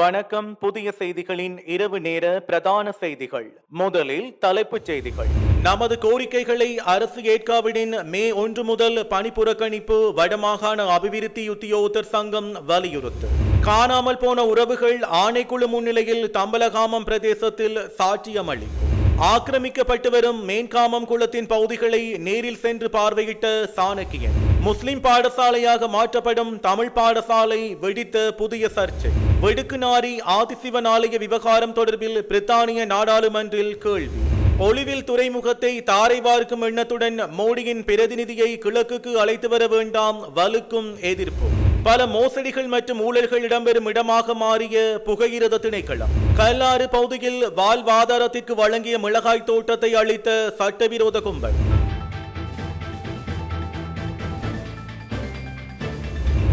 வணக்கம் புதிய செய்திகளின் இரவு நேர பிரதான செய்திகள். முதலில் தலைப்புச் செய்திகள். நமது கோரிக்கைகளை அரசு ஏற்காவிடின் மே ஒன்று முதல் பணிப்புறக்கணிப்பு வடமாகாண அபிவிருத்தி உத்தியோகத்தர் சங்கம் வலியுறுத்து. காணாமல் போன உறவுகள் ஆணைக்குழு முன்னிலையில் தம்பலகாமம் பிரதேசத்தில் சாட்சியம் ஆக்கிரமிக்கப்பட்டு வரும் மேன்காமம் குளத்தின் பகுதிகளை நேரில் சென்று பார்வையிட்ட சாணக்கியன். முஸ்லிம் பாடசாலையாக மாற்றப்படும் தமிழ் பாடசாலை வெடித்த புதிய சர்ச்சை. வெடுக்குநாரி ஆதிசிவன் ஆலய விவகாரம் தொடர்பில் பிரித்தானிய நாடாளுமன்றில் கேள்வி. ஒளிவில் துறைமுகத்தை தாரை வார்க்கும் எண்ணத்துடன் மோடியின் பிரதிநிதியை கிழக்குக்கு அழைத்து வர வேண்டாம் வலுக்கும் எதிர்ப்பு. பல மோசடிகள் மற்றும் ஊழல்கள் இடம்பெறும் இடமாக மாறிய புகையிரத திணைக்களம். கல்லாறு பகுதியில் வாழ்வாதாரத்திற்கு வழங்கிய மிளகாய் தோட்டத்தை அளித்த சட்டவிரோத கும்பல்.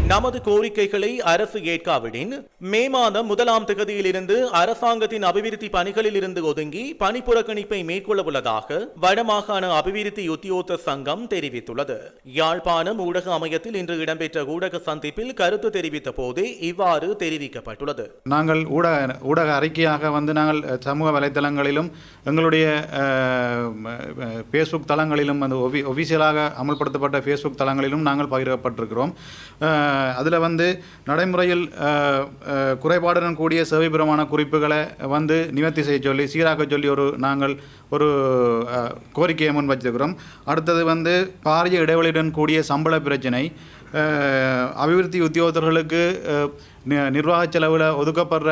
நமது கோரிக்கைகளை அரசு ஏற்காவிடின் மே மாதம் முதலாம் தகுதியிலிருந்து அரசாங்கத்தின் அபிவிருத்தி பணிகளில் இருந்து ஒதுங்கி பணி புறக்கணிப்பை மேற்கொள்ள உள்ளதாக வடமாகாண அபிவிருத்தி உத்தியோக சங்கம் தெரிவித்துள்ளது. யாழ்ப்பாணம் ஊடக அமையத்தில் இன்று இடம்பெற்ற ஊடக சந்திப்பில் கருத்து தெரிவித்த போதே இவ்வாறு தெரிவிக்கப்பட்டுள்ளது. நாங்கள் ஊடக ஊடக அறிக்கையாக வந்து நாங்கள் சமூக வலைதளங்களிலும் எங்களுடைய ஃபேஸ்புக் தளங்களிலும் அந்த ஒவி ஒஃபிஷியலாக அமல்படுத்தப்பட்ட ஃபேஸ்புக் தளங்களிலும் நாங்கள் பகிரப்பட்டிருக்கிறோம். அதில் வந்து நடைமுறையில் குறைபாடுடன் கூடிய சேவைபுரமான குறிப்புகளை வந்து நிவர்த்தி செய்ய சொல்லி சீராக்க சொல்லி ஒரு நாங்கள் ஒரு கோரிக்கையை முன் வச்சிருக்கிறோம் அடுத்தது வந்து பாரிய இடைவெளியுடன் கூடிய சம்பள பிரச்சினை. அபிவிருத்தி உத்தியோகத்தர்களுக்கு நி- நிர்வாக செலவில் ஒதுக்கப்படுற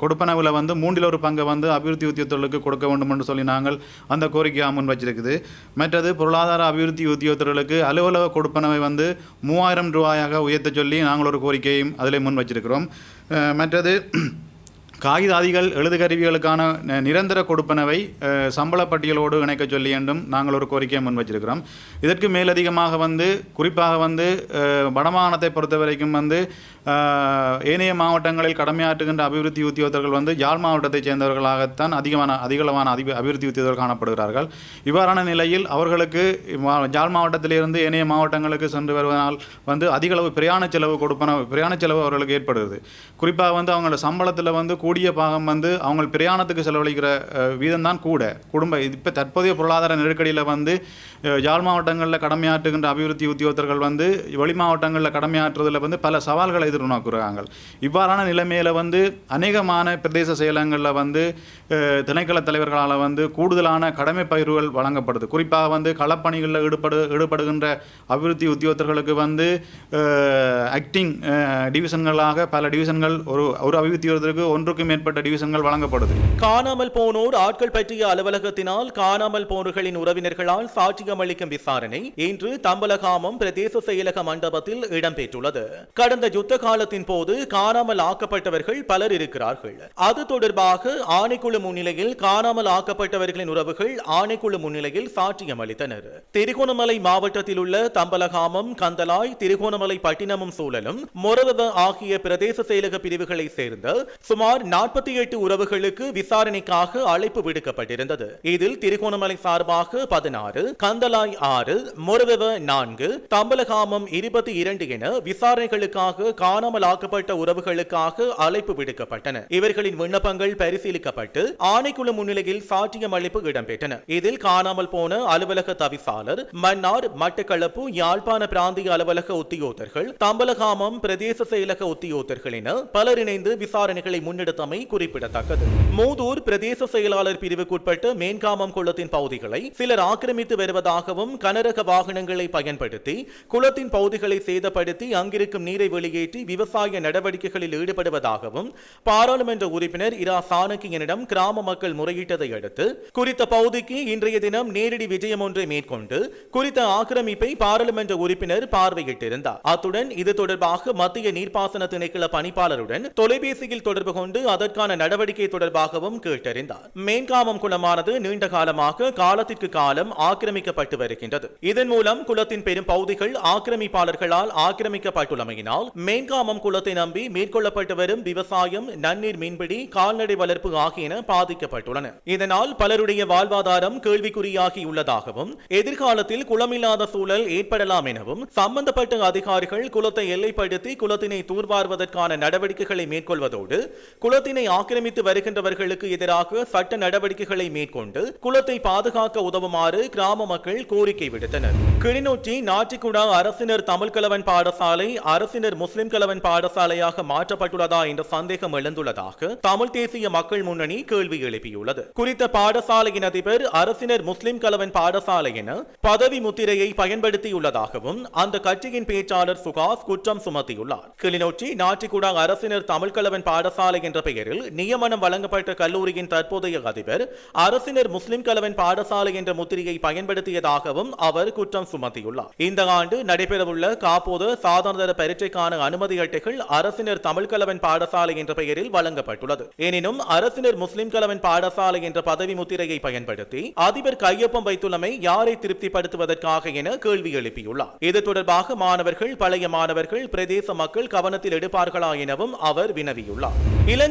கொடுப்பனவில் வந்து மூன்றில் ஒரு பங்கை வந்து அபிவிருத்தி உத்தியோகத்தர்களுக்கு கொடுக்க வேண்டும் என்று சொல்லி நாங்கள் அந்த கோரிக்கையாக முன் வச்சிருக்குது மற்றது பொருளாதார அபிவிருத்தி உத்தியோகத்தர்களுக்கு அலுவலக கொடுப்பனவை வந்து மூவாயிரம் ரூபாயாக உயர்த்த சொல்லி நாங்கள் ஒரு கோரிக்கையும் அதில் முன் வச்சிருக்கிறோம் மற்றது காகிதாதிகள் எழுதுகருவிகளுக்கான ந- நிரந்தர கொடுப்பனவை அஹ், சம்பள பட்டியலோடு இணைக்க சொல்லி என்றும் நாங்கள் ஒரு கோரிக்கையை முன் வச்சிருக்கிறோம். இதற்கு மேலதிகமாக வந்து குறிப்பாக வந்து வடமாகாணத்தை பொறுத்த வரைக்கும் வந்து ஏனைய மாவட்டங்களில் கடமையாற்றுகின்ற அபிவிருத்தி உத்தியோகத்தர்கள் வந்து யாழ் மாவட்டத்தைச் சேர்ந்தவர்களாகத்தான் அதிகமான அதிகளவான அதி அபிவிருத்தி உத்தியோகர்கள் காணப்படுகிறார்கள். இவ்வாறான நிலையில் அவர்களுக்கு மா- யாழ் மாவட்டத்திலிருந்து ஏனைய மாவட்டங்களுக்கு சென்று வருவதனால் வந்து அதிகளவு பிரயாண செலவு கொடுப்பன பிரயாண செலவு அவர்களுக்கு ஏற்படுகிறது. குறிப்பாக வந்து அவங்களோட சம்பளத்தில் வந்து கூடிய பாகம் வந்து அவங்க பிரயாணத்துக்கு செலவழிக்கிற வீதம்தான் கூட. குடும்ப இப்போ தற்போதைய பொருளாதார நெருக்கடியில் வந்து ஜாழ் யாழ் மாவட்டங்களில் கடமையாற்றுகின்ற அபிவிருத்தி உத்தியோகத்தர்கள் வந்து வெளி மாவட்டங்களில் கடமையாற்றுவதில் வந்து பல சவால்களை எதிர்நோக்குறாங்க. இவ்வாறான நிலைமையில் வந்து அநேகமான பிரதேச செயலகங்களில் வந்து திணைக்கள தலைவர்களால் வந்து கூடுதலான கடமை பயிர்கள் வழங்கப்படுது. குறிப்பாக வந்து களப்பணிகளில் ஈடுபடு ஈடுபடுகின்ற அபிவிருத்தி உத்தியோகத்தர்களுக்கு வந்து ஆக்டிங் டிவிஷன்களாக பல டிவிஷன்கள் ஒரு ஒரு அபிவிருத்தி ஒன்றுக்கு ஒன்றுக்கும் மேற்பட்ட டிவிஷன்கள் வழங்கப்படுது. காணாமல் போனோர் ஆட்கள் பற்றிய அலுவலகத்தினால் காணாமல் போனோர்களின் உறவினர்களால் சாட்சியம் அளிக்கும் விசாரணை இன்று தம்பலகாமம் பிரதேச செயலக மண்டபத்தில் இடம்பெற்றுள்ளது. கடந்த யுத்த காலத்தின் போது காணாமல் ஆக்கப்பட்டவர்கள் பலர் இருக்கிறார்கள். அது தொடர்பாக ஆணைக்குழு முன்னிலையில் காணாமல் ஆக்கப்பட்டவர்களின் உறவுகள் ஆணைக்குழு முன்னிலையில் சாட்சியம் அளித்தனர். திருகோணமலை மாவட்டத்தில் உள்ள தம்பலகாமம் கந்தலாய் திருகோணமலை பட்டினமும் சூழலும் மொரவ ஆகிய பிரதேச செயலக பிரிவுகளை சேர்ந்த சுமார் நாற்பத்தி எட்டு உறவுகளுக்கு விசாரணைக்காக அழைப்பு விடுக்கப்பட்டிருந்தது. இதில் திருகோணமலை சார்பாக பதினாறு கந்தலாய் ஆறு மொரவ நான்கு தம்பலகாமம் இருபத்தி இரண்டு என விசாரணைகளுக்காக காணாமல் ஆக்கப்பட்ட உறவுகளுக்காக அழைப்பு விடுக்கப்பட்டன. இவர்களின் விண்ணப்பங்கள் பரிசீலிக்கப்பட்டு ஆணைக்குழு முன்னிலையில் சாட்சியம் அளிப்பு இடம்பெற்றன. இதில் காணாமல் போன அலுவலக தவிசாளர் மன்னார் மட்டக்களப்பு யாழ்ப்பாண பிராந்திய அலுவலக உத்தியோகர்கள் தம்பலகாமம் பிரதேச செயலக உத்தியோகர்கள் என பலர் இணைந்து விசாரணைகளை எடுத்தமை குறிப்பிடத்தக்கது. மூதூர் பிரதேச செயலாளர் பிரிவுக்குட்பட்ட மேன்காமம் குளத்தின் பகுதிகளை சிலர் ஆக்கிரமித்து வருவதாகவும் கனரக வாகனங்களை பயன்படுத்தி குளத்தின் பகுதிகளை சேதப்படுத்தி அங்கிருக்கும் நீரை வெளியேற்றி விவசாய நடவடிக்கைகளில் ஈடுபடுவதாகவும் பாராளுமன்ற உறுப்பினர் இரா சாணக்கியனிடம் கிராம மக்கள் முறையிட்டதை அடுத்து குறித்த பகுதிக்கு இன்றைய தினம் நேரடி விஜயம் ஒன்றை மேற்கொண்டு குறித்த ஆக்கிரமிப்பை பாராளுமன்ற உறுப்பினர் பார்வையிட்டிருந்தார். அத்துடன் இது தொடர்பாக மத்திய நீர்ப்பாசன திணைக்கள பணிப்பாளருடன் தொலைபேசியில் தொடர்பு கொண்டு அதற்கான நடவடிக்கை தொடர்பாகவும் கேட்டறிந்தார். மேன்காமம் குளமானது நீண்ட காலமாக காலத்திற்கு காலம் ஆக்கிரமிக்கப்பட்டு வருகின்றது. இதன் மூலம் குளத்தின் பெரும் பகுதிகள் ஆக்கிரமிப்பாளர்களால் ஆக்கிரமிக்கப்பட்டுள்ளமையினால் மேன்காமம் குளத்தை நம்பி மேற்கொள்ளப்பட்டு வரும் விவசாயம் நன்னீர் மீன்பிடி கால்நடை வளர்ப்பு ஆகியன பாதிக்கப்பட்டுள்ளன. இதனால் பலருடைய வாழ்வாதாரம் கேள்விக்குறியாகியுள்ளதாகவும் எதிர்காலத்தில் குளமில்லாத சூழல் ஏற்படலாம் எனவும் சம்பந்தப்பட்ட அதிகாரிகள் குளத்தை எல்லைப்படுத்தி குளத்தினை தூர்வார்வதற்கான நடவடிக்கைகளை மேற்கொள்வதோடு குளத்தினை ஆக்கிரமித்து வருகின்றவர்களுக்கு எதிராக சட்ட நடவடிக்கைகளை மேற்கொண்டு குளத்தை பாதுகாக்க உதவுமாறு கிராம மக்கள் கோரிக்கை விடுத்தனர். கிளிநொச்சி நாட்டிக்குடா அரசினர் தமிழ் கலவன் பாடசாலை அரசினர் முஸ்லிம் கலவன் பாடசாலையாக மாற்றப்பட்டுள்ளதா என்ற சந்தேகம் எழுந்துள்ளதாக தமிழ் தேசிய மக்கள் முன்னணி கேள்வி எழுப்பியுள்ளது. குறித்த பாடசாலையின் அதிபர் அரசினர் முஸ்லிம் கலவன் பாடசாலை என பதவி முத்திரையை பயன்படுத்தியுள்ளதாகவும் அந்த கட்சியின் பேச்சாளர் சுகாஸ் குற்றம் சுமத்தியுள்ளார். கிளிநொச்சி நாட்டிக்குடா அரசினர் தமிழ் கலவன் பாடசாலை என்ற பெயரில் நியமனம் வழங்கப்பட்ட கல்லூரியின் தற்போதைய அதிபர் அரசினர் முஸ்லிம் கலவன் பாடசாலை என்ற முத்திரையை பயன்படுத்தியதாகவும் அவர் குற்றம் சுமத்தியுள்ளார். இந்த ஆண்டு நடைபெறவுள்ள காப்போது சாதாரண பரீட்சைக்கான அனுமதி அட்டைகள் அரசினர் தமிழ் கலவன் பாடசாலை என்ற பெயரில் வழங்கப்பட்டுள்ளது. எனினும் அரசினர் முஸ்லிம் கலவன் பாடசாலை என்ற பதவி முத்திரையை பயன்படுத்தி அதிபர் கையொப்பம் வைத்துள்ளமை யாரை திருப்திப்படுத்துவதற்காக என கேள்வி எழுப்பியுள்ளார். இது தொடர்பாக மாணவர்கள் பழைய மாணவர்கள் பிரதேச மக்கள் கவனத்தில் எடுப்பார்களா எனவும் அவர் வினவியுள்ளார்.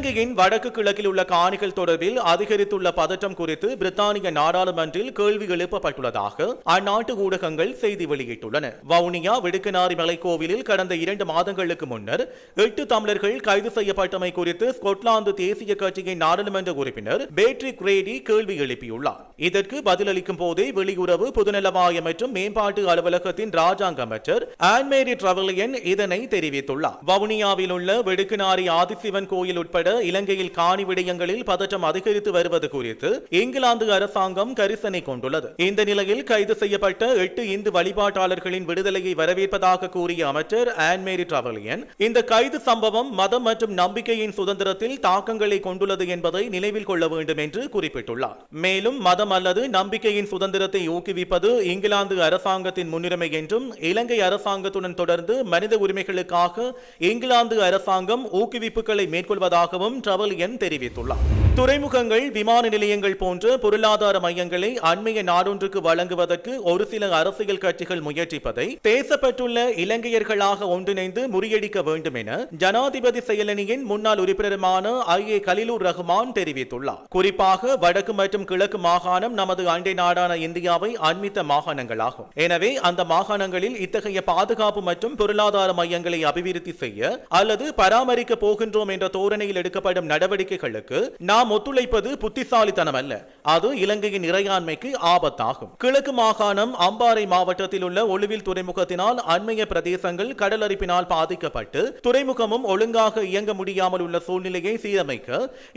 இலங்கையின் வடக்கு கிழக்கில் உள்ள காணிகள் தொடர்பில் அதிகரித்துள்ள பதற்றம் குறித்து பிரித்தானிய நாடாளுமன்றில் கேள்வி எழுப்பப்பட்டுள்ளதாக அந்நாட்டு ஊடகங்கள் செய்தி வெளியிட்டுள்ளன. வவுனியா விடுக்கனாரி மலைக்கோவிலில் கடந்த இரண்டு மாதங்களுக்கு முன்னர் எட்டு தமிழர்கள் கைது செய்யப்பட்டமை குறித்து ஸ்கொட்லாந்து தேசிய கட்சியின் நாடாளுமன்ற உறுப்பினர் பேட்ரிக் ரேடி கேள்வி எழுப்பியுள்ளார். இதற்கு பதிலளிக்கும் போதே வெளியுறவு பொதுநலவாய மற்றும் மேம்பாட்டு அலுவலகத்தின் ராஜாங்க அமைச்சர் ஆன்மேரி டிரவலியன் இதனை தெரிவித்துள்ளார். வவுனியாவில் உள்ள வெடுக்குநாரி ஆதிசிவன் கோயில் உட்பட இலங்கையில் காணி விடயங்களில் பதற்றம் அதிகரித்து வருவது குறித்து இங்கிலாந்து அரசாங்கம் கரிசனை கொண்டுள்ளது. இந்த நிலையில் கைது செய்யப்பட்ட எட்டு இந்து வழிபாட்டாளர்களின் விடுதலையை வரவேற்பதாக கூறிய அமைச்சர் ஆன்மேரி டிரவலியன் இந்த கைது சம்பவம் மதம் மற்றும் நம்பிக்கையின் சுதந்திரத்தில் தாக்கங்களை கொண்டுள்ளது என்பதை நினைவில் கொள்ள வேண்டும் என்று குறிப்பிட்டுள்ளார். மேலும் மதம் அல்லது நம்பிக்கையின் சுதந்திரத்தை ஊக்குவிப்பது இங்கிலாந்து அரசாங்கத்தின் முன்னுரிமை என்றும் இலங்கை அரசாங்கத்துடன் தொடர்ந்து மனித உரிமைகளுக்காக இங்கிலாந்து அரசாங்கம் ஊக்குவிப்புகளை மேற்கொள்வதாகவும் டிரவலியன் தெரிவித்துள்ளார். துறைமுகங்கள் விமான நிலையங்கள் போன்ற பொருளாதார மையங்களை அண்மைய நாடொன்றுக்கு வழங்குவதற்கு ஒரு சில அரசியல் கட்சிகள் முயற்சிப்பதை பேசப்பட்டுள்ள இலங்கையர்களாக ஒன்றிணைந்து முறியடிக்க வேண்டும் என ஜனாதிபதி செயலணியின் முன்னாள் உறுப்பினருமான ஐ. ஏ. கலிலூர் ரஹ்மான் தெரிவித்துள்ளார். குறிப்பாக வடக்கு மற்றும் கிழக்கு மாகாணம் நமது அண்டை நாடான இந்தியாவை அண்மித்த மாகாணங்களாகும். எனவே அந்த மாகாணங்களில் இத்தகைய பாதுகாப்பு மற்றும் பொருளாதார மையங்களை அபிவிருத்தி செய்ய அல்லது பராமரிக்க போகின்றோம் என்ற தோரணையில் எடுக்கப்படும் நடவடிக்கைகளுக்கு நாம் ஒத்துழைப்பது புத்திசாலித்தனம் அல்ல அது இலங்கையின் இறையாண்மைக்கு ஆபத்தாகும். கிழக்கு மாகாணம் அம்பாறை மாவட்டத்தில் உள்ள ஒளிவில் துறைமுகத்தினால் அண்மைய பிரதேசங்கள் கடலரிப்பினால் பாதிக்கப்பட்டு துறைமுகமும் ஒழுங்காக இயங்க முடியாமல் உள்ள சூழ்நிலையை சீரமைக்க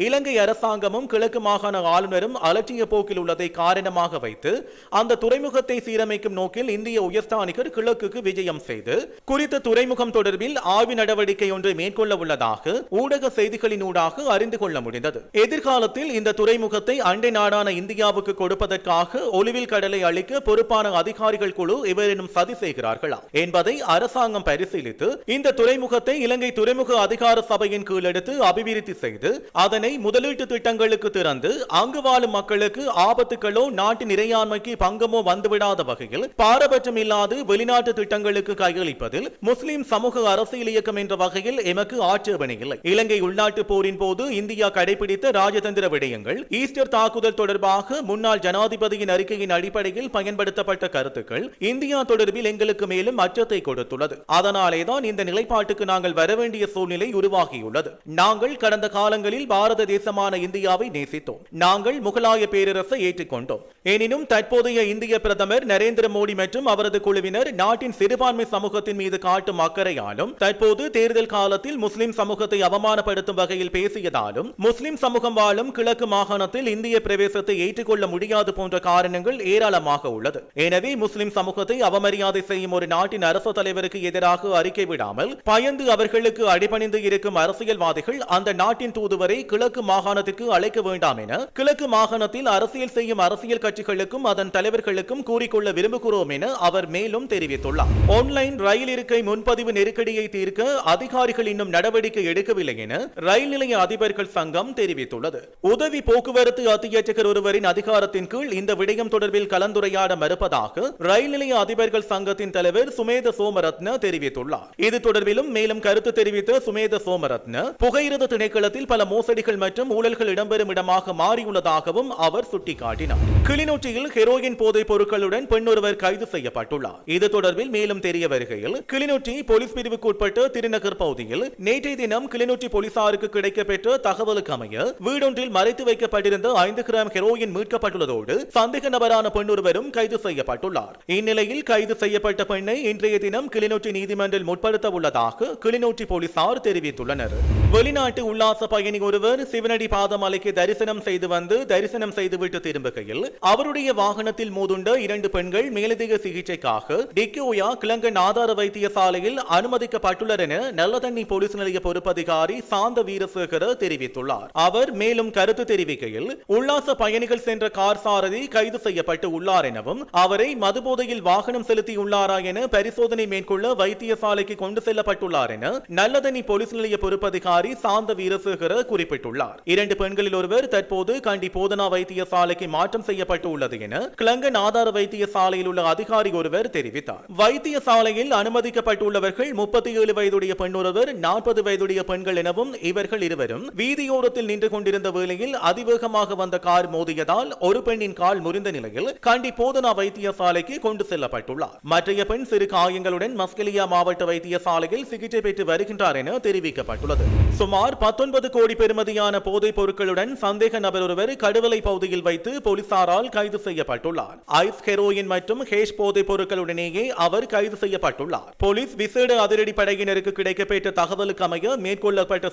இலங்கை அரசாங்கமும் கிழக்கு மாகாண ஆளுநரும் அலட்சிய போக்கில் உள்ளதை காரணமாக வைத்து அந்த துறைமுகத்தை சீரமைக்கும் நோக்கில் இந்திய உயர்ஸ்தானிகர் கிழக்குக்கு விஜயம் செய்து குறித்த துறைமுகம் தொடர்பில் ஆய்வு நடவடிக்கை ஒன்றை மேற்கொள்ள உள்ளதாக ஊடக செய்திகளில் செய்திகளினூடாக அறிந்து கொள்ள முடிந்தது. எதிர்காலத்தில் இந்த துறைமுகத்தை அண்டை நாடான இந்தியாவுக்கு கொடுப்பதற்காக ஒலிவில் கடலை அளிக்க பொறுப்பான அதிகாரிகள் குழு இவரினும் சதி செய்கிறார்களா என்பதை அரசாங்கம் பரிசீலித்து இந்த துறைமுகத்தை இலங்கை துறைமுக அதிகார சபையின் கீழ் எடுத்து அபிவிருத்தி செய்து அதனை முதலீட்டு திட்டங்களுக்கு திறந்து அங்கு வாழும் மக்களுக்கு ஆபத்துகளோ நாட்டு இறையாண்மைக்கு பங்கமோ வந்துவிடாத வகையில் பாரபட்சம் இல்லாது வெளிநாட்டு திட்டங்களுக்கு கையளிப்பதில் முஸ்லிம் சமூக அரசியல் இயக்கம் என்ற வகையில் எமக்கு ஆட்சேபனை இல்லை. இலங்கை உள்நாட்டு போரின் போது இந்தியா கடைபிடித்த ராஜதந்திர விடயங்கள் ஈஸ்டர் தாக்குதல் தொடர்பாக முன்னாள் ஜனாதிபதியின் அறிக்கையின் அடிப்படையில் பயன்படுத்தப்பட்ட கருத்துக்கள் இந்தியா தொடர்பில் எங்களுக்கு மேலும் அச்சத்தை கொடுத்துள்ளது. அதனாலேதான் இந்த நிலைப்பாட்டுக்கு நாங்கள் வரவேண்டிய சூழ்நிலை உருவாகியுள்ளது. நாங்கள் கடந்த காலங்களில் பாரத தேசமான இந்தியாவை நேசித்தோம். நாங்கள் முகலாய பேரரசை ஏற்றுக்கொண்டோம். எனினும் தற்போதைய இந்திய பிரதமர் நரேந்திர மோடி மற்றும் அவரது குழுவினர் நாட்டின் சிறுபான்மை சமூகத்தின் மீது காட்டும் அக்கறையாலும் தற்போது தேர்தல் காலத்தில் முஸ்லிம் சமூகத்தை அவமானப்படுத்தும் வகை வகையில் பேசியதாலும் முஸ்லிம் சமூகம் வாழும் கிழக்கு மாகாணத்தில் இந்திய பிரவேசத்தை ஏற்றுக்கொள்ள முடியாது போன்ற காரணங்கள் ஏராளமாக உள்ளது. எனவே முஸ்லிம் சமூகத்தை அவமரியாதை செய்யும் ஒரு நாட்டின் அரசு தலைவருக்கு எதிராக அறிக்கை விடாமல் பயந்து அவர்களுக்கு அடிபணிந்து இருக்கும் அரசியல்வாதிகள் அந்த நாட்டின் தூதுவரை கிழக்கு மாகாணத்திற்கு அழைக்க வேண்டாம் என கிழக்கு மாகாணத்தில் அரசியல் செய்யும் அரசியல் கட்சிகளுக்கும் அதன் தலைவர்களுக்கும் கூறிக்கொள்ள விரும்புகிறோம் என அவர் மேலும் தெரிவித்துள்ளார். ஆன்லைன் ரயில் இருக்கை முன்பதிவு நெருக்கடியை தீர்க்க அதிகாரிகள் இன்னும் நடவடிக்கை எடுக்கவில்லை என ரயில் ரயில் நிலைய அதிபர்கள் சங்கம் தெரிவித்துள்ளது. உதவி போக்குவரத்து அத்தியட்சகர் ஒருவரின் அதிகாரத்தின் கீழ் இந்த விடயம் தொடர்பில் கலந்துரையாட மறுப்பதாக ரயில் நிலைய அதிபர்கள் சங்கத்தின் தலைவர் சுமேத சோமரத்ன தெரிவித்துள்ளார். இது தொடர்பிலும் மேலும் கருத்து தெரிவித்த சுமேத சோமரத்ன புகையிரத திணைக்களத்தில் பல மோசடிகள் மற்றும் ஊழல்கள் இடம்பெறும் இடமாக மாறியுள்ளதாகவும் அவர் சுட்டிக்காட்டினார். கிளிநொச்சியில் ஹெரோயின் போதைப் பொருட்களுடன் பெண் ஒருவர் கைது செய்யப்பட்டுள்ளார். இது தொடர்பில் மேலும் தெரிய வருகையில் கிளிநொச்சி போலீஸ் பிரிவுக்கு உட்பட்ட திருநகர் பகுதியில் நேற்றைய தினம் கிளிநொச்சி போலீசாருக்கு கிடைக்கப்பெற்ற தகவலுக்கு அமைய வீடொன்றில் மறைத்து வைக்கப்பட்டிருந்த ஐந்து கிராம் ஹெரோயின் மீட்கப்பட்டுள்ளதோடு சந்தேக நபரான பெண் ஒருவரும் கைது செய்யப்பட்டுள்ளார். இந்நிலையில் கைது செய்யப்பட்ட பெண்ணை இன்றைய தினம் கிளிநொச்சி நீதிமன்றில் முற்படுத்த உள்ளதாக கிளிநொச்சி போலீசார் தெரிவித்துள்ளனர். வெளிநாட்டு உல்லாச பயணி ஒருவர் சிவனடி பாதமலைக்கு தரிசனம் செய்து வந்து தரிசனம் செய்துவிட்டு திரும்புகையில் அவருடைய வாகனத்தில் மோதுண்ட இரண்டு பெண்கள் மேலதிக சிகிச்சைக்காக டிக்கோயா கிளங்கன் ஆதார வைத்தியசாலையில் அனுமதிக்கப்பட்டுள்ளனர் என நல்லதண்ணி போலீஸ் நிலைய பொறுப்பதிகாரி சாந்த வீர வீரசேகர தெரிவித்துள்ளார். அவர் மேலும் கருத்து தெரிவிக்கையில் உல்லாச பயணிகள் சென்ற கார் சாரதி கைது செய்யப்பட்டு உள்ளார் எனவும் அவரை மதுபோதையில் வாகனம் செலுத்தியுள்ளாரா என பரிசோதனை மேற்கொள்ள வைத்தியசாலைக்கு கொண்டு செல்லப்பட்டுள்ளார் என நல்லதனி போலீஸ் நிலைய பொறுப்பதிகாரி சாந்த வீரசேகர குறிப்பிட்டுள்ளார். இரண்டு பெண்களில் ஒருவர் தற்போது கண்டி போதனா வைத்தியசாலைக்கு மாற்றம் செய்யப்பட்டு உள்ளது என கிளங்கன் ஆதார வைத்தியசாலையில் உள்ள அதிகாரி ஒருவர் தெரிவித்தார். வைத்தியசாலையில் அனுமதிக்கப்பட்டுள்ளவர்கள் முப்பத்தி ஏழு வயதுடைய பெண் ஒருவர் நாற்பது வயதுடைய பெண்கள் எனவும் இவர்கள் இருவரும் வீதியோரத்தில் நின்று கொண்டிருந்த வேளையில் அதிவேகமாக வந்த கார் மோதியதால் ஒரு பெண்ணின் கால் முறிந்த நிலையில் கண்டி போதனா வைத்தியசாலைக்கு கொண்டு செல்லப்பட்டுள்ளார். மற்றைய பெண் சிறு காயங்களுடன் மஸ்கலியா மாவட்ட வைத்தியசாலையில் சிகிச்சை பெற்று வருகின்றார் என தெரிவிக்கப்பட்டுள்ளது. சுமார் பத்தொன்பது கோடி பெறுமதியான போதைப் பொருட்களுடன் சந்தேக நபர் ஒருவர் கடுவலை பகுதியில் வைத்து போலீசாரால் கைது செய்யப்பட்டுள்ளார். ஐஸ் ஹெரோயின் மற்றும் ஹேஷ் போதைப் பொருட்களுடனேயே அவர் கைது செய்யப்பட்டுள்ளார். போலீஸ் விசேட அதிரடி படையினருக்கு கிடைக்கப்பெற்ற தகவலுக்கு அமைய மேற்கொள்ளப்பட்ட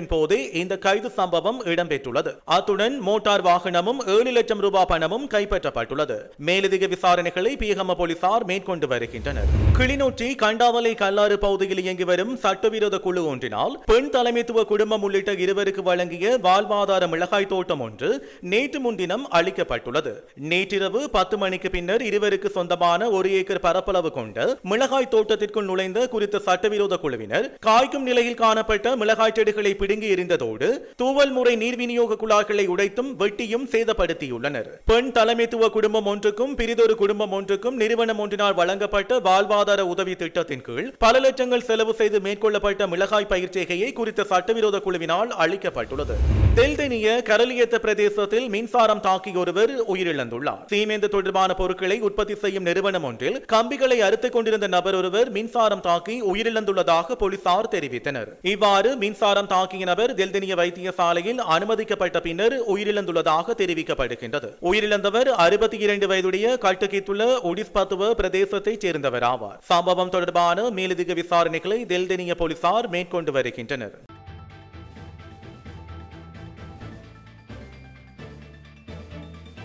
சுற்றிவளைப்பின் போதே இந்த கைது சம்பவம் இடம்பெற்றுள்ளது. அத்துடன் மோட்டார் வாகனமும் ஏழு லட்சம் ரூபாய் பணமும் கைப்பற்றப்பட்டுள்ளது. மேலதிக விசாரணைகளை பீகம போலீசார் மேற்கொண்டு வருகின்றனர். கிளிநொச்சி கண்டாவலை கல்லாறு பகுதியில் இயங்கி வரும் சட்டவிரோத குழு ஒன்றினால் பெண் தலைமைத்துவ குடும்பம் உள்ளிட்ட இருவருக்கு வழங்கிய வாழ்வாதார மிளகாய் தோட்டம் ஒன்று நேற்று முன்தினம் அளிக்கப்பட்டுள்ளது. நேற்றிரவு பத்து மணிக்கு பின்னர் இருவருக்கு சொந்தமான ஒரு ஏக்கர் பரப்பளவு கொண்ட மிளகாய் தோட்டத்திற்குள் நுழைந்த குறித்த சட்டவிரோத குழுவினர் காய்க்கும் நிலையில் காணப்பட்ட மிளகாய் செடிகளை பிடுங்கி எறிந்ததோடு தூவல் முறை நீர் விநியோக குழாய்களை உடைத்தும் வெட்டியும் சேதப்படுத்தியுள்ளனர். பெண் தலைமைத்துவ குடும்பம் ஒன்றுக்கும் பிரிதொரு குடும்பம் ஒன்றுக்கும் நிறுவனம் ஒன்றினால் வழங்கப்பட்ட வாழ்வாதார உதவி திட்டத்தின் கீழ் பல லட்சங்கள் செலவு செய்து மேற்கொள்ளப்பட்ட மிளகாய் பயிர்ச்செய்கையை குறித்த சட்டவிரோத குழுவினால் அளிக்கப்பட்டுள்ளது. தெல்தெனிய கரலியத்த பிரதேசத்தில் மின்சாரம் தாக்கி ஒருவர் உயிரிழந்துள்ளார். சீமேந்து தொடர்பான பொருட்களை உற்பத்தி செய்யும் நிறுவனம் ஒன்றில் கம்பிகளை அறுத்துக் கொண்டிருந்த நபர் ஒருவர் மின்சாரம் தாக்கி உயிரிழந்துள்ளதாக போலீசார் தெரிவித்தனர். இவ்வாறு மின்சாரம் தாக்கி தாக்கிய நபர் தெல்தெனிய வைத்தியசாலையில் அனுமதிக்கப்பட்ட பின்னர் உயிரிழந்துள்ளதாக தெரிவிக்கப்படுகின்றது. உயிரிழந்தவர் அறுபத்தி இரண்டு வயதுடைய கட்டுக்கித்துள்ள ஒடிஸ்பத்துவ பிரதேசத்தைச் சேர்ந்தவர் ஆவார் சம்பவம் தொடர்பான மேலதிக விசாரணைகளை தெல்தெனிய போலீசார் மேற்கொண்டு வருகின்றனர்.